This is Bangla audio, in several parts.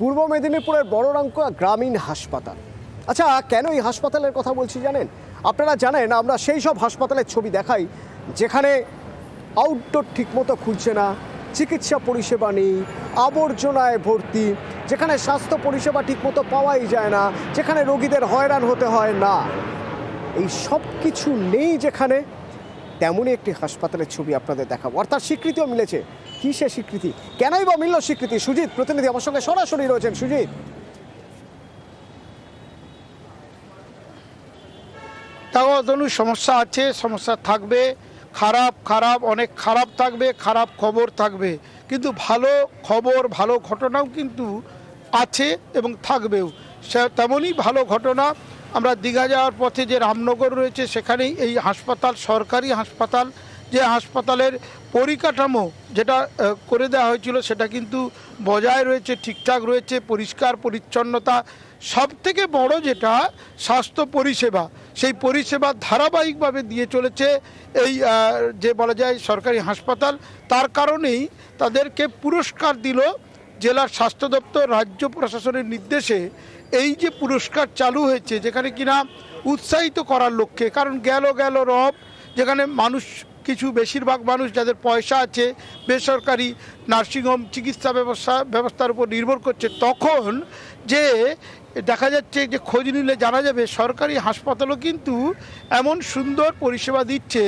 পূর্ব মেদিনীপুরের বড়রাঙ্কুয়া গ্রামীণ হাসপাতাল। আচ্ছা কেন এই হাসপাতালের কথা বলছি জানেন? আপনারা জানেন, আমরা সেই সব হাসপাতালের ছবি দেখাই, যেখানে আউটডোর ঠিকমতো খুলছে না, চিকিৎসা পরিষেবা নেই, আবর্জনায় ভর্তি, যেখানে স্বাস্থ্য পরিষেবা ঠিকমতো পাওয়াই যায় না, যেখানে রোগীদের হয়রান হতে হয় না। এই সব কিছু নেই যেখানে তেমনই একটি হাসপাতালের ছবি আপনাদের দেখাবো। অর্থাৎ স্বীকৃতিও মিলেছে। কি সে স্বীকৃতি? কেনই বা মিলল স্বীকৃতি? সুজিত, প্রতিনিধি আমার সঙ্গে সরাসরি রয়েছেন। সুজিত। তাও ধরুন সমস্যা আছে, সমস্যা থাকবে। খারাপ খারাপ, অনেক খারাপ থাকবে, খারাপ খবর থাকবে। কিন্তু ভালো খবর, ভালো ঘটনাও কিন্তু আছে এবং থাকবেও। সে তেমনই ভালো ঘটনা আমরা দীঘা যাওয়ার পথে যে রামনগর রয়েছে, সেখানেই এই হাসপাতাল, সরকারি হাসপাতাল, যে হাসপাতালের পরিকাঠামো যেটা করে দেওয়া হয়েছিল, সেটা কিন্তু বজায় রয়েছে, ঠিকঠাক রয়েছে, পরিষ্কার, পরিচ্ছন্নতা। সব থেকে বড় যেটা, স্বাস্থ্য পরিষেবা। সেই পরিষেবা ধারাবাহিকভাবে দিয়ে চলেছে এই যে বলা যায় সরকারি হাসপাতাল। তার কারণেই তাদেরকে পুরস্কার দিল জেলার স্বাস্থ্য দপ্তর, রাজ্য প্রশাসনের নির্দেশে এই যে পুরস্কার চালু হয়েছে, যেখানে কিনা উৎসাহিত করার লক্ষ্যে, কারণ গেল গেল রব, যেখানে মানুষ, কিছু বেশিরভাগ মানুষ যাদের পয়সা আছে, বেসরকারি নার্সিংহোম চিকিৎসা ব্যবস্থা, ব্যবস্থার উপর নির্ভর করছে, তখন যে দেখা যাচ্ছে যে খোঁজ নিলে জানা যাবে, সরকারি হাসপাতালও কিন্তু এমন সুন্দর পরিষেবা দিচ্ছে,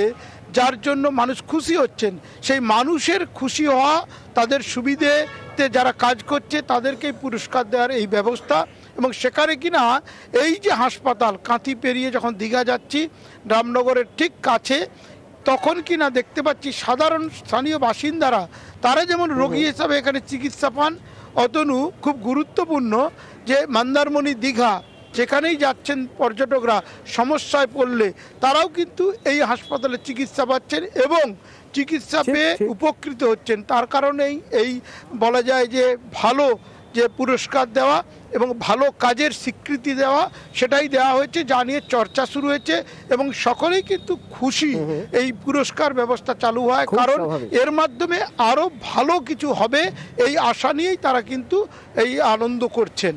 যার জন্য মানুষ খুশি হচ্ছেন। সেই মানুষের খুশি হওয়া, তাদের সুবিধেতে যারা কাজ করছে, তাদেরকেই পুরস্কার দেওয়ার এই ব্যবস্থা এবং সেখানে কিনা এই যে হাসপাতাল কাঁথি পেরিয়ে যখন দীঘা যাচ্ছি রামনগরের ঠিক কাছে তখন কিনা দেখতে পাচ্ছি সাধারণ স্থানীয় বাসিন্দারা তারা যেমন রোগী হিসাবে এখানে চিকিৎসা পান অতনু খুব গুরুত্বপূর্ণ যে মন্দারমণি দীঘা যেখানেই যাচ্ছেন পর্যটকরা সমস্যায় পড়লে তারাও কিন্তু এই হাসপাতালে চিকিৎসা পাচ্ছেন এবং চিকিৎসা পেয়ে উপকৃত হচ্ছেন। তার কারণেই এই বলা যায় যে ভালো যে পুরস্কার দেওয়া এবং ভালো কাজের স্বীকৃতি দেওয়া সেটাই দেওয়া হয়েছে যা নিয়ে চর্চা শুরু হয়েছে এবং সকলেই কিন্তু খুশি এই পুরস্কার ব্যবস্থা চালু হয়। কারণ এর মাধ্যমে আরও ভালো কিছু হবে এই আশা নিয়েই তারা কিন্তু এই আনন্দ করছেন।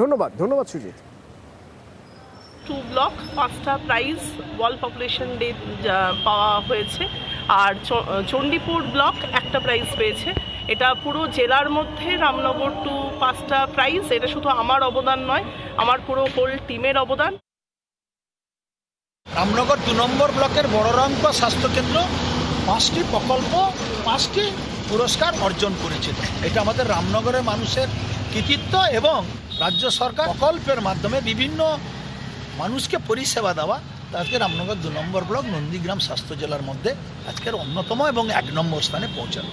ধন্যবাদ ধন্যবাদ সুজিত। টু ব্লক পাঁচটা প্রাইজ ওয়ার্ল্ড পপুলেশন ডে পাওয়া হয়েছে। আর চণ্ডীপুর ব্লক একটা প্রাইজ পেয়েছে। এটা পুরো জেলার মধ্যে রামনগর টু পাঁচটা প্রাইজ এটা শুধু আমার অবদান নয়, আমার পুরো হোল টিমের অবদান। রামনগর দু নম্বর ব্লকের বড়রঙ্ক স্বাস্থ্যকেন্দ্র পাঁচটি প্রকল্প, পাঁচটি পুরস্কার অর্জন করেছে। এটা আমাদের রামনগরের মানুষের কৃতিত্ব এবং রাজ্য সরকার প্রকল্পের মাধ্যমে বিভিন্ন মানুষকে পরিষেবা দেওয়া আজকে রামনগর দু নম্বর ব্লক নন্দীগ্রাম স্বাস্থ্য জেলার মধ্যে আজকের অন্যতম এবং এক নম্বর স্থানে পৌঁছানো।